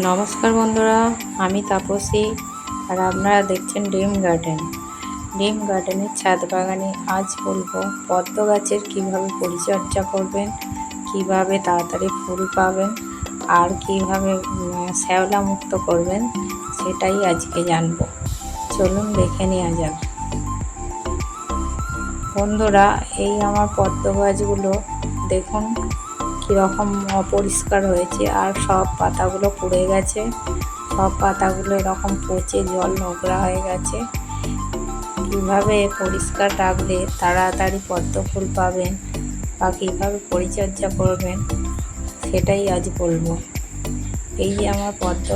নমস্কার বন্ধুরা, আমি তাপসী আর আপনারা দেখছেন ডিম গার্ডেন। ডিম গার্ডেনের ছাদ বাগানে আজ বলব পদ্ম গাছের কীভাবে পরিচর্যা করবেন, কীভাবে তাড়াতাড়ি ফুল পাবেন আর কীভাবে শ্যাওলা মুক্ত করবেন সেটাই আজকে জানব। চলুন দেখে নেওয়া যাক। বন্ধুরা, এই আমার পদ্ম গাছগুলো দেখুন কীরকম অপরিষ্কার হয়েছে আর সব পাতাগুলো পুড়ে গেছে। সব পাতাগুলো এরকম পচে জল নোংরা হয়ে গেছে। কীভাবে পরিষ্কার রাখলে তাড়াতাড়ি পদ্ম ফুল পাবেন বা কীভাবে পরিচর্যা করবেন সেটাই আজ বলব। এই যে আমার পদ্ম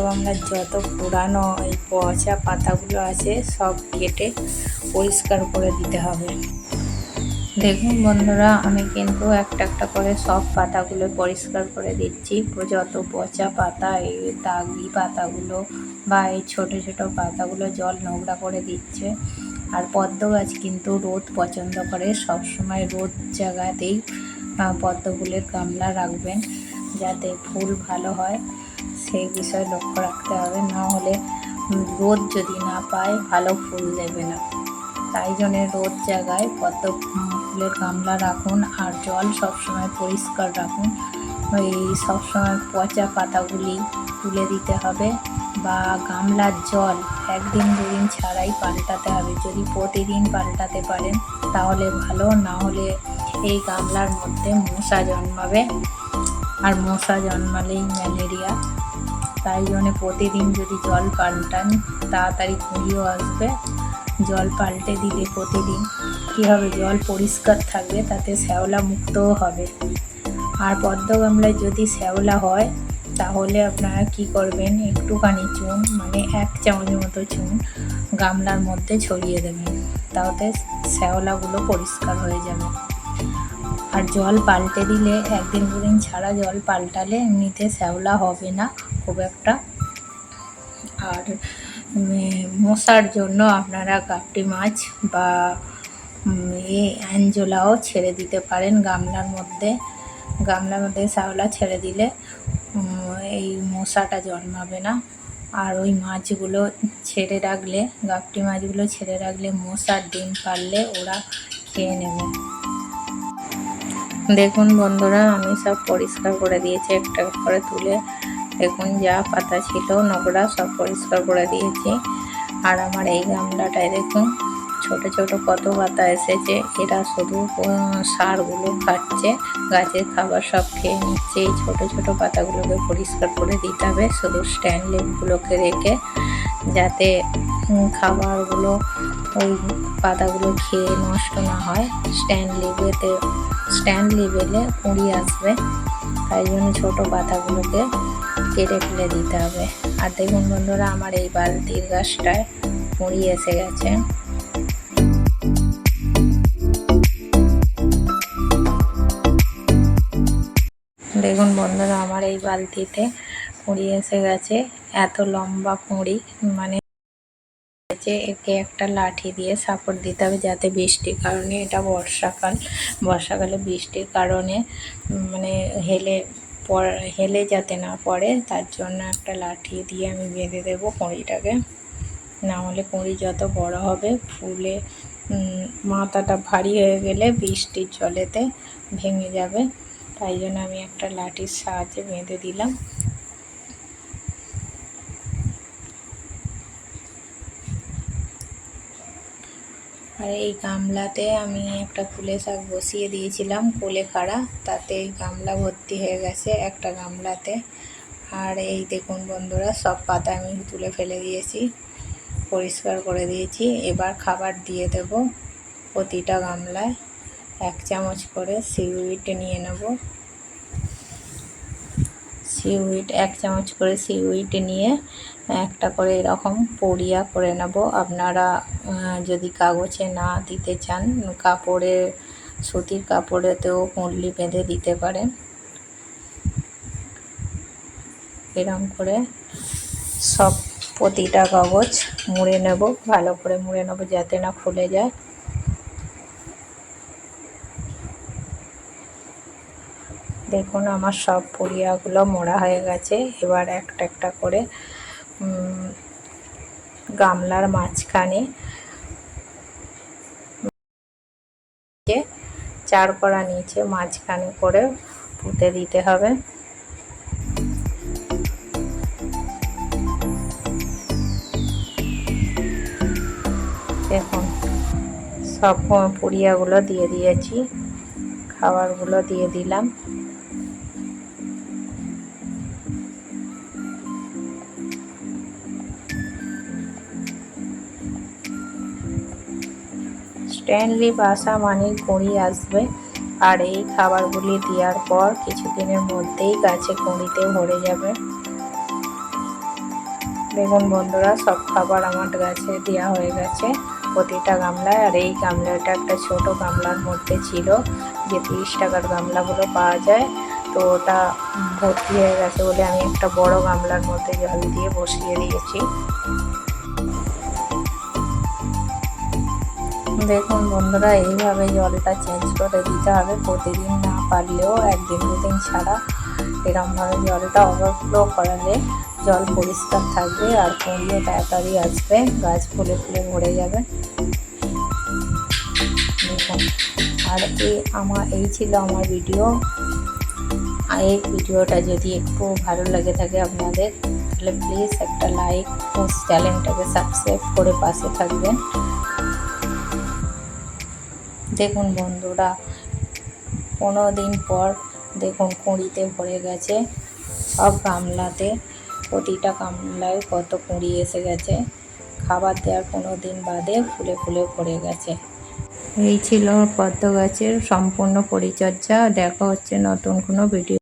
যত পুরানো এই পচা পাতাগুলো আছে সব কেটে পরিষ্কার করে দিতে হবে। দেখুন বন্ধুরা, আমি কিন্তু একটা একটা করে সব পাতাগুলো পরিষ্কার করে দিচ্ছি। যত পচা পাতা, এই দাগি পাতাগুলো বা এই ছোটো ছোটো পাতাগুলো জল নোংরা করে দিচ্ছে। আর পদ্ম গাছ কিন্তু রোদ পছন্দ করে, সব সময় রোদ জায়গাতেই পদ্ম ফুলের গামলা রাখবেন যাতে ফুল ভালো হয়। সেই বিষয়ে লক্ষ্য রাখতে হবে, না হলে রোদ যদি না পায়, ভালো ফুল দেবে না। তাই জন্যে রোদ জায়গায় পদ্ম ফুলের গামলা রাখুন আর জল সবসময় পরিষ্কার রাখুন। ওই সবসময় পচা পাতাগুলি তুলে দিতে হবে বা গামলার জল একদিন দুদিন ছাড়াই পাল্টাতে হবে। যদি প্রতিদিন পাল্টাতে পারেন তাহলে ভালো, না হলে এই গামলার মধ্যে মশা জন্মাবে আর মশা জন্মালেই ম্যালেরিয়া। তাই জন্যে প্রতিদিন যদি জল পাল্টান, তাড়াতাড়ি কুড়িও আসবে। জল পাল্টে দিলে প্রতিদিন। কী হবে জল পরিষ্কার থাকবে তাতে শ্যাওলা মুক্তও হবে। আর পদ্ম গামলায় যদি শ্যাওলা হয়, তাহলে আপনারা কি করবেন? একটুখানি চুন মানে এক চামচ মতো চুন গামলার মধ্যে ছড়িয়ে দেবেন। তাতে শ্যাওলাগুলো পরিষ্কার হয়ে যাবে। আর জল পাল্টে দিলে, একদিন দুদিন ছাড়া জল পাল্টালে এমনিতে শ্যাওলা হবে না, খুব একটা। আর মশার জন্য আপনারা গাপটি মাছ বা এ অ্যাঞ্জোলাও ছেড়ে দিতে পারেন গামলার মধ্যে। গামলার মধ্যে শ্যাওলা ছেড়ে দিলে এই মশাটা জন্মাবে না। আর ওই মাছগুলো ছেড়ে রাখলে গাপটি মাছগুলো ছেড়ে রাখলে মশার ডিম পারলে ওরা খেয়ে নেবে। দেখুন বন্ধুরা, আমি সব পরিষ্কার করে দিয়েছি, একটা করে তুলে দেখুন যা পাতা ছিল নোংরা সব পরিষ্কার করে দিয়েছি। আর আমার এই গামলাটায় দেখুন, ছোট ছোট কত পাতা এসেছে। এরা শুধু সারগুলো খাচ্ছে, গাছের খাবার সব খেয়ে নিচ্ছে। এই ছোট ছোট পাতাগুলোকে পরিষ্কার করে দিতে হবে, শুধু স্ট্যান্ড লিপগুলোকে রেখে, যাতে খাবারগুলো, ওই পাতাগুলো খেয়ে নষ্ট না হয়। স্ট্যান্ড লিভেতে স্ট্যান্ড লিভেলে কুঁড়ি আসবে। তাই জন্য ছোটো পাতাগুলোকে কেটে ফেলে দিতে হবে। আর দেখুন বন্ধুরা, আমার এই বালতির গাছটায় কুঁড়ি এসে গেছে। দেখুন বন্ধুরা, আমার এই বালতিতে কুঁড়ি এসে গেছে। এত লম্বা কুঁড়ি মানে একে একটা লাঠি দিয়ে সাপোর্ট দিতে হবে যাতে বৃষ্টির কারণে, এটা বর্ষাকাল, বর্ষাকালে বৃষ্টির কারণে মানে হেলে হেলে যাতে না পড়ে, তার জন্য একটা লাঠি দিয়ে আমি বেঁধে দেবো কুঁড়িটাকে। না হলে কুঁড়ি যত বড় হবে, ফুলে মাথাটা ভারী হয়ে গেলে বৃষ্টির জলেতে ভেঙে যাবে। তাই জন্য আমি একটা লাঠির সাহায্যে বেঁধে দিলাম। আর এই গামলাতে আমি একটা কুলে শাক বসিয়ে দিয়েছিলাম কোলে খাড়া তাতে গামলা ভর্তি হয়ে গেছে একটা গামলাতে। আর এই দেখুন বন্ধুরা, সব পাতা আমি তুলে ফেলে দিয়েছি, পরিষ্কার করে দিয়েছি। এবার খাবার দিয়ে দেব প্রতিটা গামলায়। এক চামচ করে সিউইট নিয়ে নেব। সিউইট, এক চামচ করে সিউইট নিয়ে, একটা করে এরকম পরিয়া করে নেব। আপনারা যদি কাগজে না দিতে চান, কাপড়ে, সুতির কাপড়েতেও কুঁডলি বেঁধে দিতে পারেন। এরম করে সব প্রতিটা কাগজ মুড়ে নেব, ভালো করে মুড়ে নেব যাতে না খুলে যায়। দেখুন, আমার সব পরিয়াগুলো মোড়া হয়ে গেছে। এবার একটা একটা করে গামলার মাঝখানে চার করা নিচে মাঝখানে করে পুঁতে দিতে হবে। দেখুন, সব পুড়িয়াগুলো দিয়ে দিয়েছি, খাবারগুলো দিয়ে দিলাম। স্ট্যানলি বাসা মানে কুঁড়ি আসবে। আর এই খাবারগুলি দেওয়ার পর কিছুদিনের মধ্যেই গাছে কুঁড়িতে ভরে যাবে। দেখুন বন্ধুরা, সব খাবার আমার গাছে দেওয়া হয়ে গেছে। প্রতিটা গামলায়, আর এই গামলাটা একটা ছোট গামলার মধ্যে ছিল, যে তিরিশ টাকার গামলাগুলো পাওয়া যায়। তো ওটা ভর্তি হয়ে গেছে বলে আমি একটা বড় গামলার মধ্যে জল দিয়ে বসিয়ে দিয়েছি। দেখুন বন্ধুরা, এইভাবে জলটা চেঞ্জ করে দিতে হবে। প্রতিদিন না পারলেও একদিন দুদিন ছাড়া এরমভাবে জলটা ওভারফ্লো করালে জল পরিষ্কার থাকবে আর কুঁড়িও তাড়াতাড়ি আসবে, গাছ ফুলে ফুলে ভরে যাবে। আর এই আমার, এই ছিল আমার ভিডিও আর এই ভিডিওটা যদি একটু ভালো লাগে থাকে আপনাদের, তাহলে প্লিজ একটা লাইক ও চ্যানেলটাকে সাবস্ক্রাইব করে পাশে থাকবেন। দেখুন বন্ধুরা, পনেরো দিন পর দেখুন কুঁড়িতে ভরে গেছে সব গামলাতে। প্রতিটা গামলায় কত কুঁড়ি এসে গেছে। খাবার দেওয়ার কোনো দিন বাদে ফুলে ফুলে পড়ে গেছে। এই ছিল পদ্ম গাছের সম্পূর্ণ পরিচর্যা। দেখা হচ্ছে নতুন কোনো ভিডিও